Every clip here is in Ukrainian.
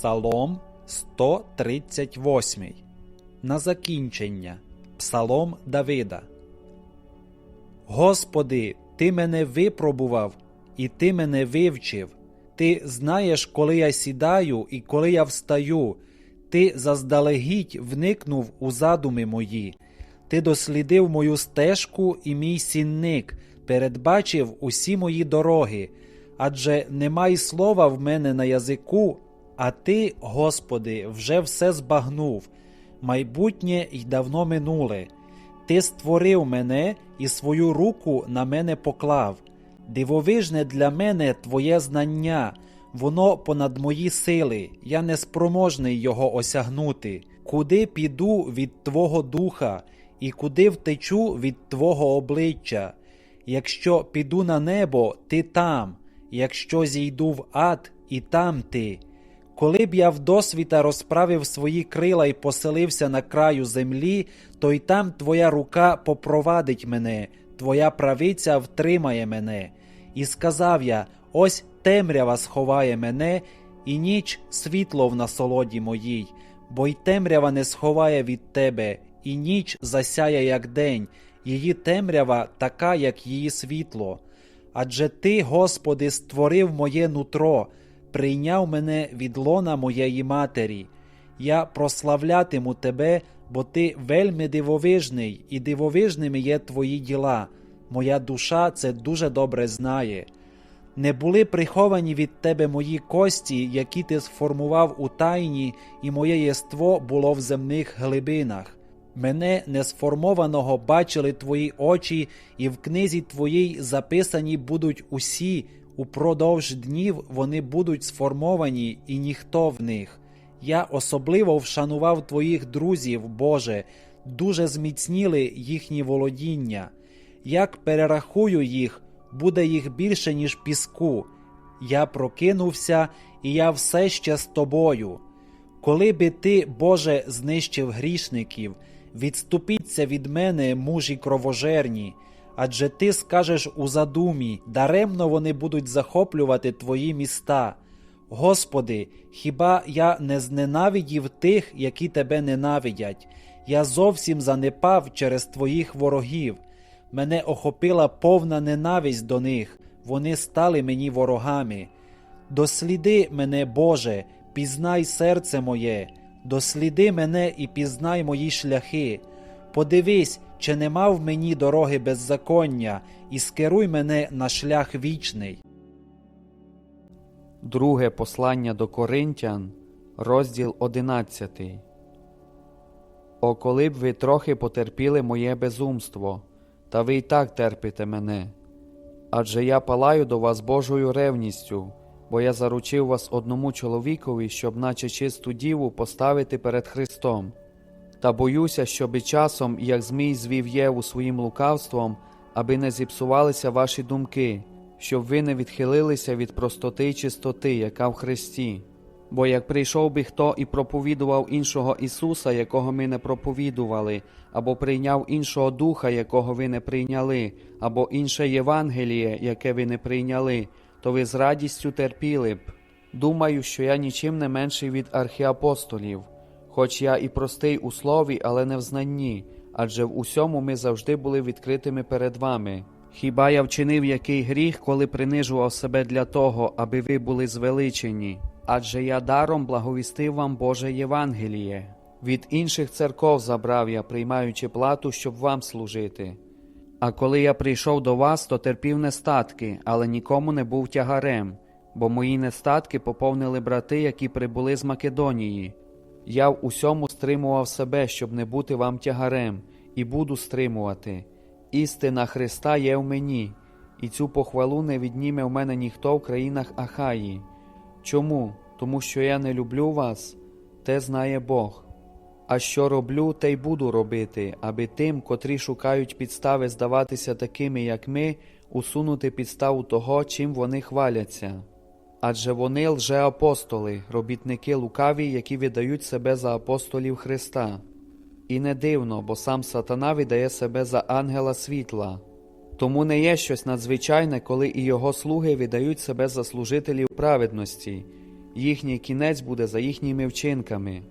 Псалом 138. На закінчення. Псалом Давида. Господи, Ти мене випробував, і Ти мене вивчив. Ти знаєш, коли я сідаю і коли я встаю. Ти заздалегідь вникнув у задуми мої. Ти дослідив мою стежку і мій сінник, передбачив усі мої дороги. Адже немає слова в мене на язику, а ти, Господи, вже все збагнув, майбутнє й давно минуле. Ти створив мене і свою руку на мене поклав. Дивовижне для мене Твоє знання, воно понад мої сили, я неспроможний його осягнути. Куди піду від Твого духа, і куди втечу від Твого обличчя? Якщо піду на небо, ти там, якщо зійду в ад, і там ти. Коли б я вдосвіта розправив свої крила і поселився на краю землі, то й там твоя рука попровадить мене, твоя правиця втримає мене. І сказав я: ось темрява сховає мене, і ніч світло в насолоді моїй, бо й темрява не сховає від тебе, і ніч засяє, як день, її темрява така, як її світло. Адже ти, Господи, створив моє нутро, прийняв мене від лона моєї матері. Я прославлятиму тебе, бо ти вельми дивовижний, і дивовижними є твої діла. Моя душа це дуже добре знає. Не були приховані від тебе мої кості, які ти сформував у тайні, і моє єство було в земних глибинах. Мене несформованого бачили твої очі, і в книзі твоїй записані будуть усі, упродовж днів вони будуть сформовані, і ніхто в них. Я особливо вшанував твоїх друзів, Боже, дуже зміцніли їхні володіння. Як перерахую їх, буде їх більше, ніж піску. Я прокинувся, і я все ще з тобою. Коли би ти, Боже, знищив грішників, відступіться від мене, мужі кровожерні, адже ти скажеш у задумі, даремно вони будуть захоплювати твої міста. Господи, хіба я не зненавидів тих, які тебе ненавидять? Я зовсім занепав через твоїх ворогів. Мене охопила повна ненависть до них, вони стали мені ворогами. Досліди мене, Боже, пізнай серце моє, досліди мене і пізнай мої шляхи. Подивись, чи нема в мені дороги беззаконня, і скеруй мене на шлях вічний. Друге послання до Коринтян, розділ 11. О, коли б ви трохи потерпіли моє безумство, та ви й так терпите мене. Адже я палаю до вас Божою ревністю, бо я заручив вас одному чоловікові, щоб, наче чисту діву, поставити перед Христом. Та боюся, щоби часом, як Змій звів Єву своїм лукавством, аби не зіпсувалися ваші думки, щоб ви не відхилилися від простоти й чистоти, яка в Христі. Бо як прийшов би хто і проповідував іншого Ісуса, якого ми не проповідували, або прийняв іншого Духа, якого ви не прийняли, або інше Євангеліє, яке ви не прийняли, то ви з радістю терпіли б. Думаю, що я нічим не менший від архіапостолів, хоч я і простий у слові, але не в знанні, адже в усьому ми завжди були відкритими перед вами. Хіба я вчинив який гріх, коли принижував себе для того, аби ви були звеличені? Адже я даром благовістив вам Боже Євангеліє. Від інших церков забрав я, приймаючи плату, щоб вам служити. А коли я прийшов до вас, то терпів нестатки, але нікому не був тягарем, бо мої нестатки поповнили брати, які прибули з Македонії. Я в усьому стримував себе, щоб не бути вам тягарем, і буду стримувати. Істина Христа є в мені, і цю похвалу не відніме в мене ніхто в країнах Ахаї. Чому? Тому що я не люблю вас, те знає Бог. А що роблю, те й буду робити, аби тим, котрі шукають підстави здаватися такими, як ми, усунути підставу того, чим вони хваляться. Адже вони лжеапостоли, робітники лукаві, які видають себе за апостолів Христа. І не дивно, бо сам сатана видає себе за ангела світла. Тому не є щось надзвичайне, коли і його слуги видають себе за служителів праведності. їхній кінець буде за їхніми вчинками.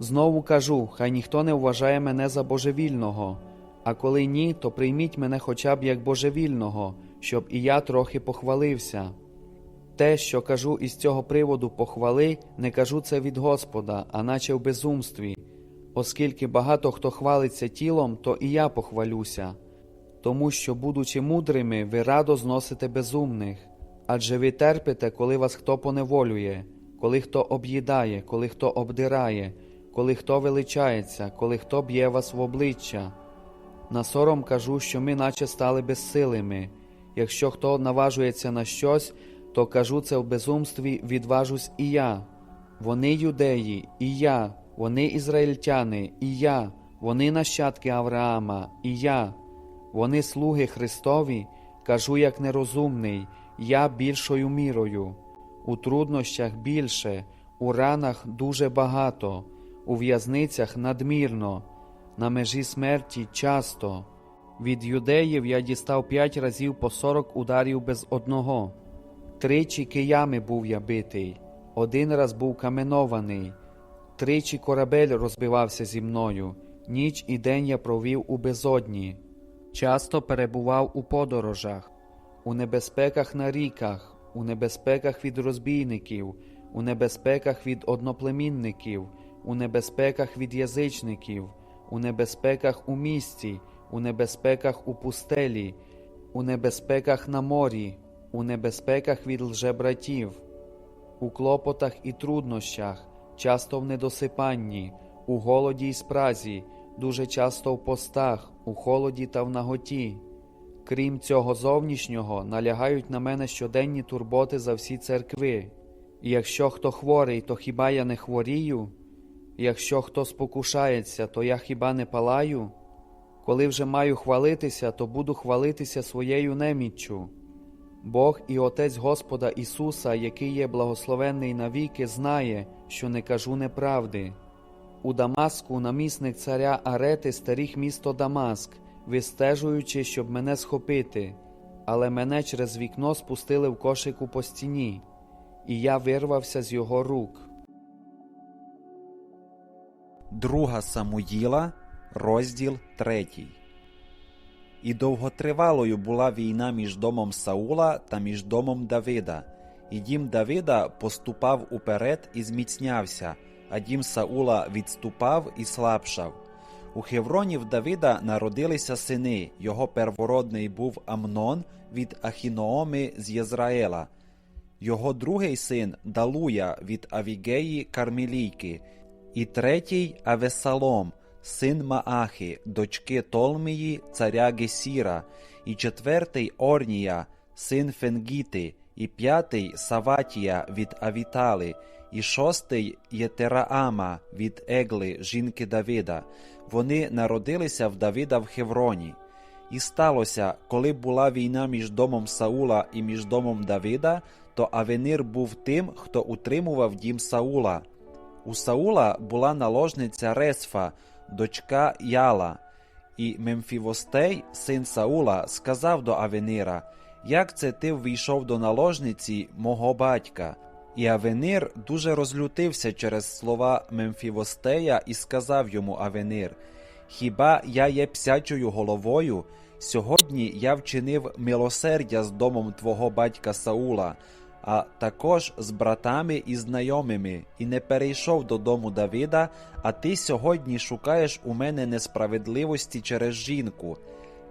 Знову кажу, хай ніхто не вважає мене за божевільного, а коли ні, то прийміть мене хоча б як божевільного, щоб і я трохи похвалився. Те, що кажу із цього приводу похвали, не кажу це від Господа, а наче в безумстві, оскільки багато хто хвалиться тілом, то і я похвалюся. Тому що, будучи мудрими, ви радо зносите безумних, адже ви терпите, коли вас хто поневолює, коли хто об'їдає, коли хто обдирає, коли хто величається, коли хто б'є вас в обличчя. На сором кажу, що ми наче стали безсилими. Якщо хто наважується на щось, то кажу це в безумстві, відважусь і я. Вони юдеї, і я, вони ізраїльтяни, і я, вони нащадки Авраама, і я. Вони слуги Христові, кажу як нерозумний, я більшою мірою. У труднощах більше, у ранах дуже багато, у в'язницях надмірно, на межі смерті часто. Від юдеїв я дістав п'ять разів по сорок ударів без одного. Тричі киями був я битий, один раз був каменований, тричі корабель розбивався зі мною, ніч і день я провів у безодні. Часто перебував у подорожах, у небезпеках на ріках, у небезпеках від розбійників, у небезпеках від одноплемінників, у небезпеках від язичників, у небезпеках у місті, у небезпеках у пустелі, у небезпеках на морі, у небезпеках від лжебратів, у клопотах і труднощах, часто в недосипанні, у голоді й спразі, дуже часто в постах, у холоді та в наготі. Крім цього зовнішнього, налягають на мене щоденні турботи за всі церкви. І якщо хто хворий, то хіба я не хворію? Якщо хто спокушається, то я хіба не палаю? Коли вже маю хвалитися, то буду хвалитися своєю неміччю. Бог і Отець Господа Ісуса, який є благословенний навіки, знає, що не кажу неправди. У Дамаску намісник царя Арети стеріг місто Дамаск, вистежуючи, щоб мене схопити, але мене через вікно спустили в кошику по стіні, і я вирвався з його рук. Друга Самуїла, розділ 3. І довготривалою була війна між домом Саула та між домом Давида. І дім Давида поступав уперед і зміцнявся, а дім Саула відступав і слабшав. У Хевроні в Давида народилися сини. Його первородний був Амнон від Ахінооми з Єзраїла. Його другий син Далуя від Авігеї Кармелійки, і третій Авесалом, син Маахи, дочки Толмії, царя Гесіра, і четвертий Орнія, син Фенгіти, і п'ятий Саватія від Авітали, і шостий Єтераама від Егли, жінки Давида. Вони народилися в Давида в Хевроні. І сталося, коли була війна між домом Саула і між домом Давида, то Авенир був тим, хто утримував дім Саула. У Саула була наложниця Ресфа, дочка Яла, і Мемфівостей, син Саула, сказав до Авенира, як це ти ввійшов до наложниці мого батька? І Авенир дуже розлютився через слова Мемфівостея і сказав йому Авенир, Хіба я є псячою головою? Сьогодні я вчинив милосердя з домом твого батька Саула, а також з братами і знайомими, і не перейшов додому Давида, а ти сьогодні шукаєш у мене несправедливості через жінку.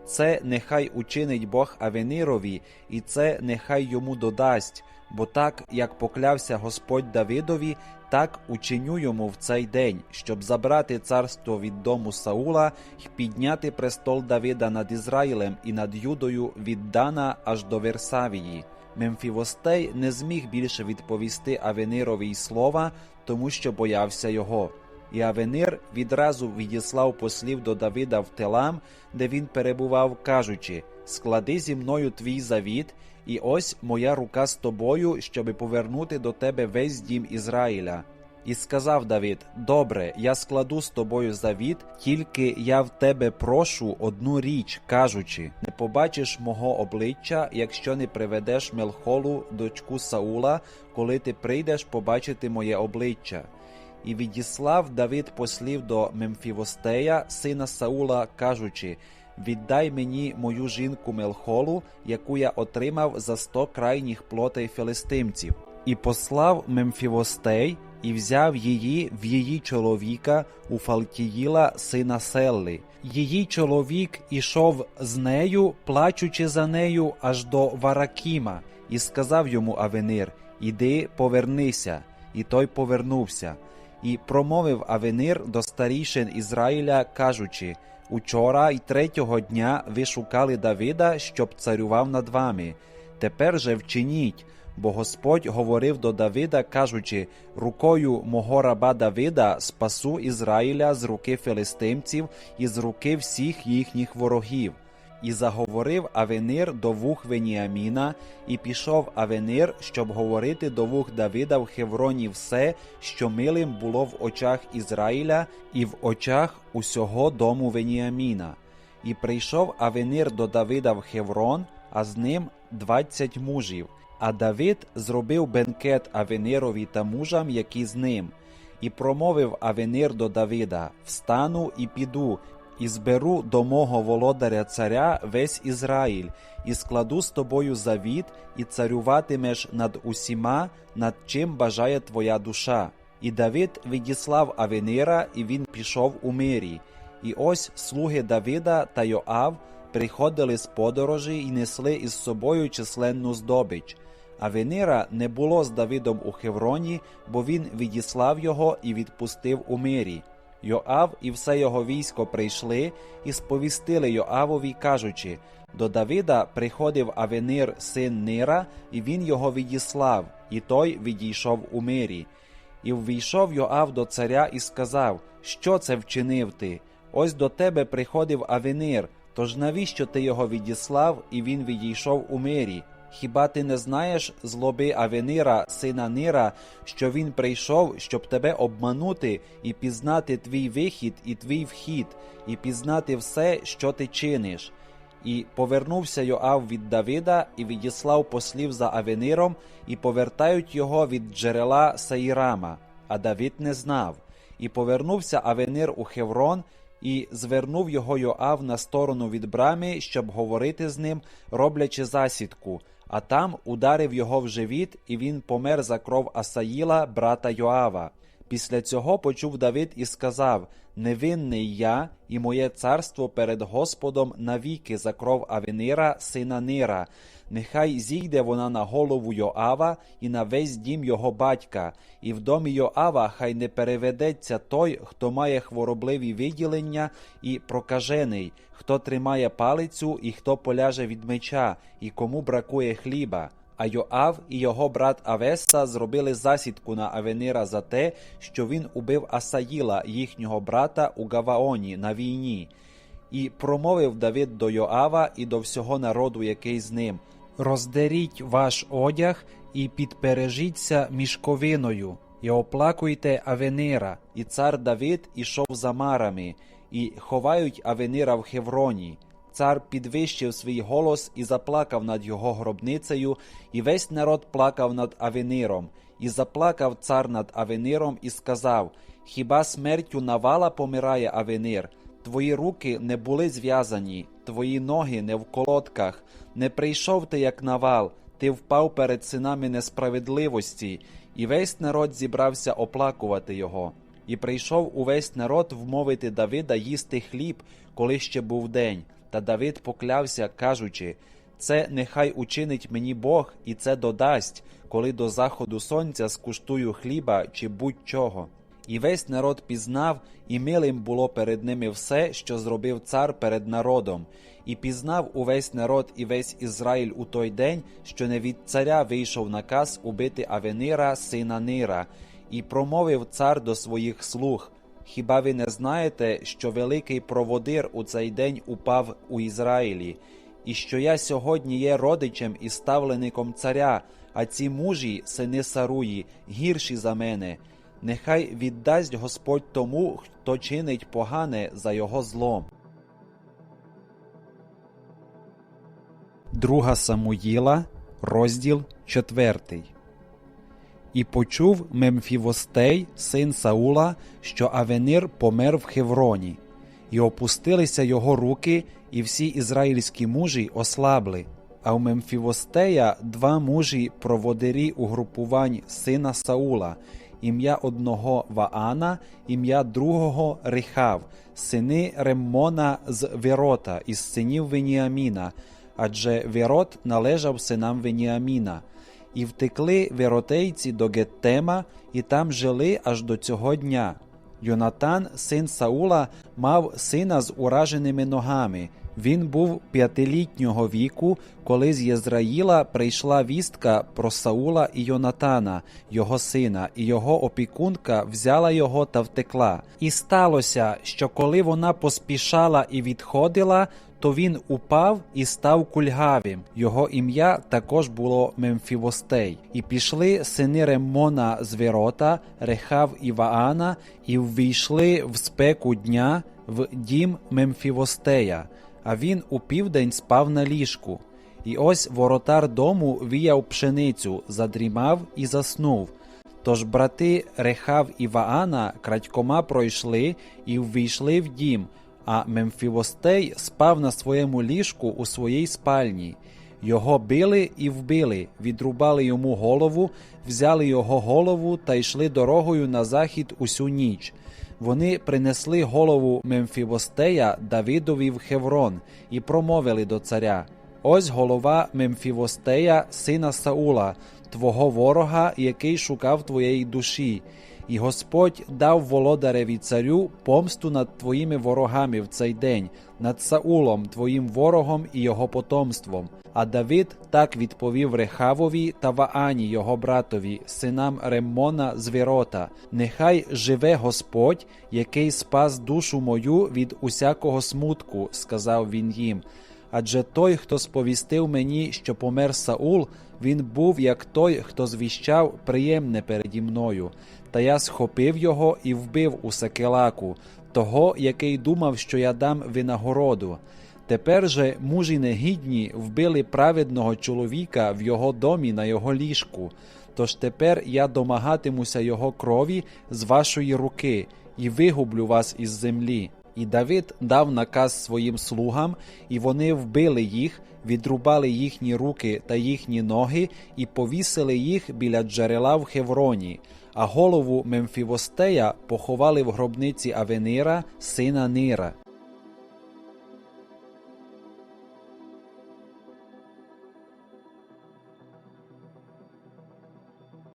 Це нехай учинить Бог Авенирові, і це нехай йому додасть, бо так, як поклявся Господь Давидові, так учиню йому в цей день, щоб забрати царство від дому Саула й підняти престол Давида над Ізраїлем і над Юдою від Дана аж до Версавії. Мемфівостей не зміг більше відповісти Авенирові й слова, тому що боявся його. І Авенир відразу відіслав послів до Давида в Телам, де він перебував, кажучи: Склади зі мною твій завіт, і ось моя рука з тобою, щоби повернути до тебе весь дім Ізраїля. І сказав Давид: Добре, я складу з тобою завіт, тільки я в тебе прошу одну річ, кажучи: не побачиш мого обличчя, якщо не приведеш Мелхолу, дочку Саула, коли ти прийдеш побачити моє обличчя. І відіслав Давид послів до Мемфівостея, сина Саула, кажучи: Віддай мені мою жінку Мелхолу, яку я отримав за сто крайніх плотей филистимців. І послав Мемфівостей, і взяв її в її чоловіка у Фалтіїла, сина Селли. Її чоловік ішов з нею, плачучи за нею аж до Варакіма, і сказав йому Авенир: Іди, повернися. І той повернувся. І промовив Авенир до старішин Ізраїля, кажучи: Учора й третього дня ви шукали Давида, щоб царював над вами. Тепер же вчиніть, бо Господь говорив до Давида, кажучи: рукою мого раба Давида спасу Ізраїля з руки филистимців і з руки всіх їхніх ворогів. І заговорив Авенир до вух Веніаміна, і пішов Авенир, щоб говорити до вух Давида в Хевроні все, що милим було в очах Ізраїля і в очах усього дому Веніаміна. І прийшов Авенир до Давида в Хеврон, а з ним двадцять мужів. А Давид зробив бенкет Авенирові та мужам, які з ним. І промовив Авенир до Давида: Встану і піду, і зберу до мого володаря царя весь Ізраїль, і складу з тобою завіт, і царюватимеш над усіма, над чим бажає твоя душа. І Давид відіслав Авенира, і він пішов у мирі. І ось слуги Давида та Йоав приходили з подорожі і несли із собою численну здобич. Авенира не було з Давидом у Хевроні, бо він відіслав його і відпустив у мирі. Йоав і все його військо прийшли і сповістили Йоавові, кажучи: до Давида приходив Авенир, син Нира, і він його відіслав, і той відійшов у мирі. І ввійшов Йоав до царя і сказав: Що це вчинив ти? Ось до тебе приходив Авенир, тож навіщо ти його відіслав, і він відійшов у мирі? Хіба ти не знаєш злоби Авенира, сина Нира, що він прийшов, щоб тебе обманути і пізнати твій вихід і твій вхід, і пізнати все, що ти чиниш? І повернувся Йоав від Давида і відіслав послів за Авениром, і повертають його від джерела Саїрама, а Давид не знав. І повернувся Авенир у Хеврон, і звернув його Йоав на сторону від брами, щоб говорити з ним, роблячи засідку. А там ударив його в живіт, і він помер за кров Асаїла, брата Йоава. Після цього почув Давид і сказав: Невинний я і моє царство перед Господом навіки за кров Авенира, сина Нира. Нехай зійде вона на голову Йоава і на весь дім його батька, і в домі Йоава хай не переведеться той, хто має хворобливі виділення і прокажений, хто тримає палицю і хто поляже від меча, і кому бракує хліба. А Йоав і його брат Авеса зробили засідку на Авенира за те, що він убив Асаїла, їхнього брата у Гаваоні на війні. І промовив Давид до Йоава і до всього народу, який з ним: Роздеріть ваш одяг і підпережіться мішковиною, і оплакуйте Авенира. І цар Давид ішов за марами, і ховають Авенира в Хевроні. Цар підвищив свій голос і заплакав над його гробницею, і весь народ плакав над Авениром. І заплакав цар над Авениром і сказав: Хіба смертю навала помирає Авенир? Твої руки не були зв'язані, твої ноги не в колодках. Не прийшов ти, як навал, ти впав перед синами несправедливості, і весь народ зібрався оплакувати його. І прийшов увесь народ вмовити Давида їсти хліб, коли ще був день. Та Давид поклявся, кажучи: Це нехай учинить мені Бог, і це додасть, коли до заходу сонця скуштую хліба чи будь-чого. І весь народ пізнав, і милим було перед ними все, що зробив цар перед народом, і пізнав увесь народ і весь Ізраїль у той день, що не від царя вийшов наказ убити Авенира, сина Нира, і промовив цар до своїх слуг. Хіба ви не знаєте, що великий проводир у цей день упав у Ізраїлі, і що я сьогодні є родичем і ставлеником царя, а ці мужі, сини Саруї, гірші за мене? нехай віддасть Господь тому, хто чинить погане за його злом. Друга Самуїла, розділ 4. І почув Мемфівостей, син Саула, що Авенир помер в Хевроні, і опустилися його руки, і всі ізраїльські мужі ослабли. А у Мемфівостея два мужі проводирі угрупувань сина Саула, ім'я одного Ваана, ім'я другого Рихав, сини Реммона з Вірота, із синів Веніаміна, адже Вірот належав синам Веніаміна. І втекли віротейці до Геттема, і там жили аж до цього дня. Йонатан, син Саула, мав сина з ураженими ногами. Він був п'ятилітнього віку, коли з Єзраїла прийшла вістка про Саула і Йонатана, його сина, і його опікунка взяла його та втекла. І сталося, що коли вона поспішала і відходила, то він упав і став кульгавим. Його ім'я також було Мемфівостей. І пішли сини Реммона з Вірота, Рехав і Ваана, і ввійшли в спеку дня в дім Мемфівостея. А він у південь спав на ліжку. І ось воротар дому віяв пшеницю, задрімав і заснув. Тож брати Рехав і Ваана крадькома пройшли і ввійшли в дім, а Мемфівостей спав на своєму ліжку у своїй спальні. Його били і вбили, відрубали йому голову, взяли його голову та йшли дорогою на захід усю ніч. Вони принесли голову Мемфівостея Давидові в Хеврон і промовили до царя: Ось голова Мемфівостея, сина Саула, твого ворога, який шукав твоєї душі. І Господь дав володареві царю помсту над твоїми ворогами в цей день, над Саулом, твоїм ворогом і його потомством. А Давид так відповів Рехавові та Ваані, його братові, синам Реммона з Вірота: Нехай живе Господь, який спас душу мою від усякого смутку, сказав він їм. Адже той, хто сповістив мені, що помер Саул, він був як той, хто звіщав приємне переді мною. Та я схопив його і вбив у Сакелаку, того, який думав, що я дам винагороду. Тепер же мужі негідні вбили праведного чоловіка в його домі на його ліжку. Тож тепер я домагатимуся його крові з вашої руки і вигублю вас із землі. І Давид дав наказ своїм слугам, і вони вбили їх, відрубали їхні руки та їхні ноги і повісили їх біля джерела в Хевроні, а голову Мемфівостея поховали в гробниці Авенира, сина Нира.